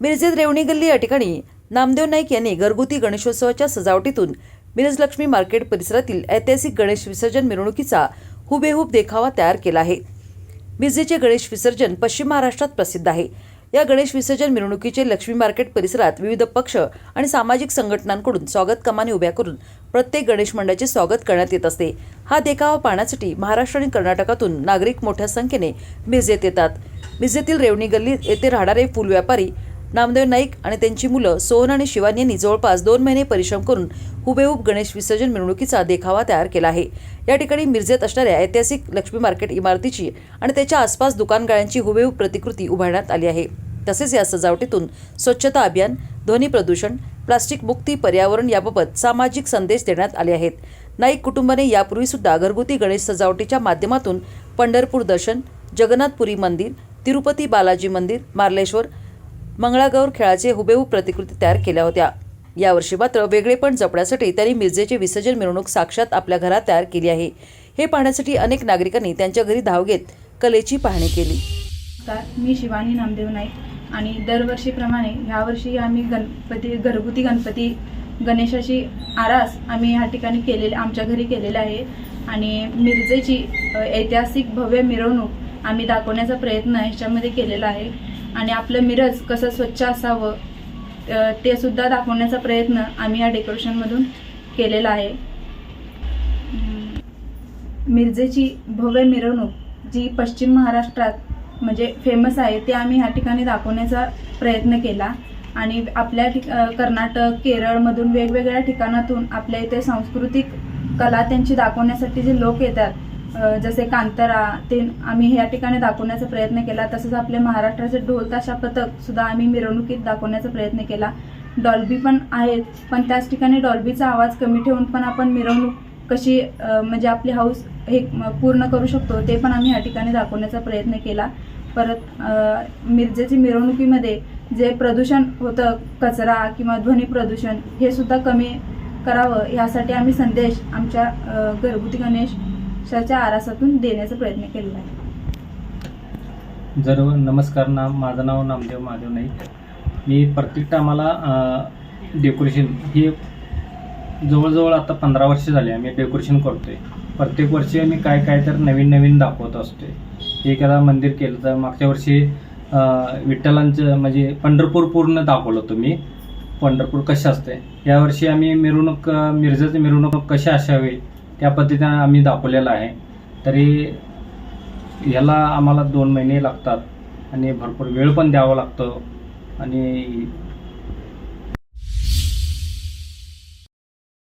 मिरजेत रेवणी गल्ली या ठिकाणी नामदेव नाईक यांनी घरगुती गणेशोत्सवाच्या सजावटीतून मिरज लक्ष्मी मार्केट परिसरातील ऐतिहासिक गणेश विसर्जन मिरवणुकीचा हुबेहूब देखावा तयार केला आहे. मिरजेचे गणेश विसर्जन पश्चिम महाराष्ट्रात प्रसिद्ध आहे. या गणेश विसर्जन मिरवणुकीचे लक्ष्मी मार्केट परिसरात विविध पक्ष आणि सामाजिक संघटनांकडून स्वागत कमानी उभ्या करून प्रत्येक गणेश मंडळाचे स्वागत करण्यात येत असते. हा देखावा पाहण्यासाठी महाराष्ट्र आणि कर्नाटकातून नागरिक मोठ्या संख्येने मिरजेत येतात. मिरजेतील रेवणी गल्ली येथे राहणारे फुल व्यापारी नामदेव नाईक आणि त्यांची मुलं सोहन आणि शिवानी यांनी जवळपास दोन महिने परिश्रम करून हुबेहूब गणेश विसर्जन मिरवणुकीचा देखावा तयार केला आहे. या ठिकाणी मिरजेत असणाऱ्या ऐतिहासिक लक्ष्मी मार्केट इमारतीची आणि त्याच्या आसपास दुकानगाळ्यांची हुबेहूब प्रतिकृती उभारण्यात आली आहे. तसेच या सजावटीतून स्वच्छता अभियान ध्वनी प्रदूषण प्लास्टिक मुक्ती पर्यावरण याबाबत सामाजिक संदेश देण्यात आले आहेत. नाईक कुटुंबाने यापूर्वी सुद्धा घरगुती गणेश सजावटीच्या माध्यमातून पंढरपूर दर्शन जगन्नाथपुरी मंदिर तिरुपती बालाजी मंदिर मार्लेश्वर मंगळागौर खेळाचे हुबेहूब प्रतिकृती तयार केल्या होत्या. यावर्षी मात्र वेगळेपण जपण्यासाठी त्यांनी मिरजेची विसर्जन मिरवणूक साक्षात आपल्या घरात तयार केली आहे. हे पाहण्यासाठी अनेक नागरिकांनी त्यांच्या घरी धाव घेत कलेची पाहणी केली. मी शिवानी नामदेव नाईक आणि दरवर्षीप्रमाणे ह्यावर्षी आम्ही गणपती घरगुती गणपती गणेशाची आरास आम्ही ह्या ठिकाणी केलेले आमच्या घरी केलेले आहे. आणि मिरजेची ऐतिहासिक भव्य मिरवणूक आम्ही दाखवण्याचा प्रयत्न ह्याच्यामध्ये केलेला आहे. आणि आपलं मिरज कसं स्वच्छ असावं ते सुद्धा दाखवण्याचा प्रयत्न आम्ही या डेकोरेशनमधून केलेला आहे. मिरजेची भव्य मिरवणूक जी पश्चिम महाराष्ट्रात म्हणजे फेमस आहे ते आम्ही ह्या ठिकाणी दाखवण्याचा प्रयत्न केला. आणि आपल्या ठिक कर्नाटक केरळमधून वेगवेगळ्या ठिकाणातून आपल्या इथे सांस्कृतिक कला त्यांची दाखवण्यासाठी जे लोक येतात जसे कांतारा ते आम्ही ह्या ठिकाणी दाखवण्याचा प्रयत्न केला. तसंच आपले महाराष्ट्राचे ढोलताशा पथक सुद्धा आम्ही मिरवणुकीत दाखवण्याचा प्रयत्न केला. डॉल्बी पण आहेत पण त्याच ठिकाणी डॉल्बीचा आवाज कमी ठेवून पण आपण मिरवणूक कशी म्हणजे आपली हाऊस हे पूर्ण करू शकतो ते पण आम्ही ह्या ठिकाणी दाखवण्याचा प्रयत्न केला. परत मिरजेची मिरवणुकीमध्ये जे प्रदूषण होतं कचरा किंवा ध्वनी प्रदूषण हे सुद्धा कमी करावं यासाठी आम्ही संदेश आमच्या घरगुती गणेश गणेशाच्या आरासातून देण्याचा प्रयत्न केलेला आहे. जर नमस्कार नाम माझं नाव नामदेव महादेव नाईक. मी प्रत्येक टायमाला डेकोरेशन हे जवळजवळ आता पंधरा वर्ष झाले आम्ही डेकोरेशन करतोय. प्रत्येक वर्षी आम्ही काय काय तर नवीन नवीन दाखवत असतोय. एखादा मंदिर केलं तर मागच्या वर्षी विठ्ठलांचं म्हणजे पंढरपूर पूर्ण दाखवलं तुम्ही मी. पंढरपूर कशा असते? यावर्षी आम्ही मिरवणूक मिरजेचं मिरवणूक कशी असावी? त्या पद्धतीनं आम्ही दाखवलेलं आहे. तरी ह्याला आम्हाला दोन महिने लागतात आणि भरपूर वेळ पण द्यावा लागतो. आणि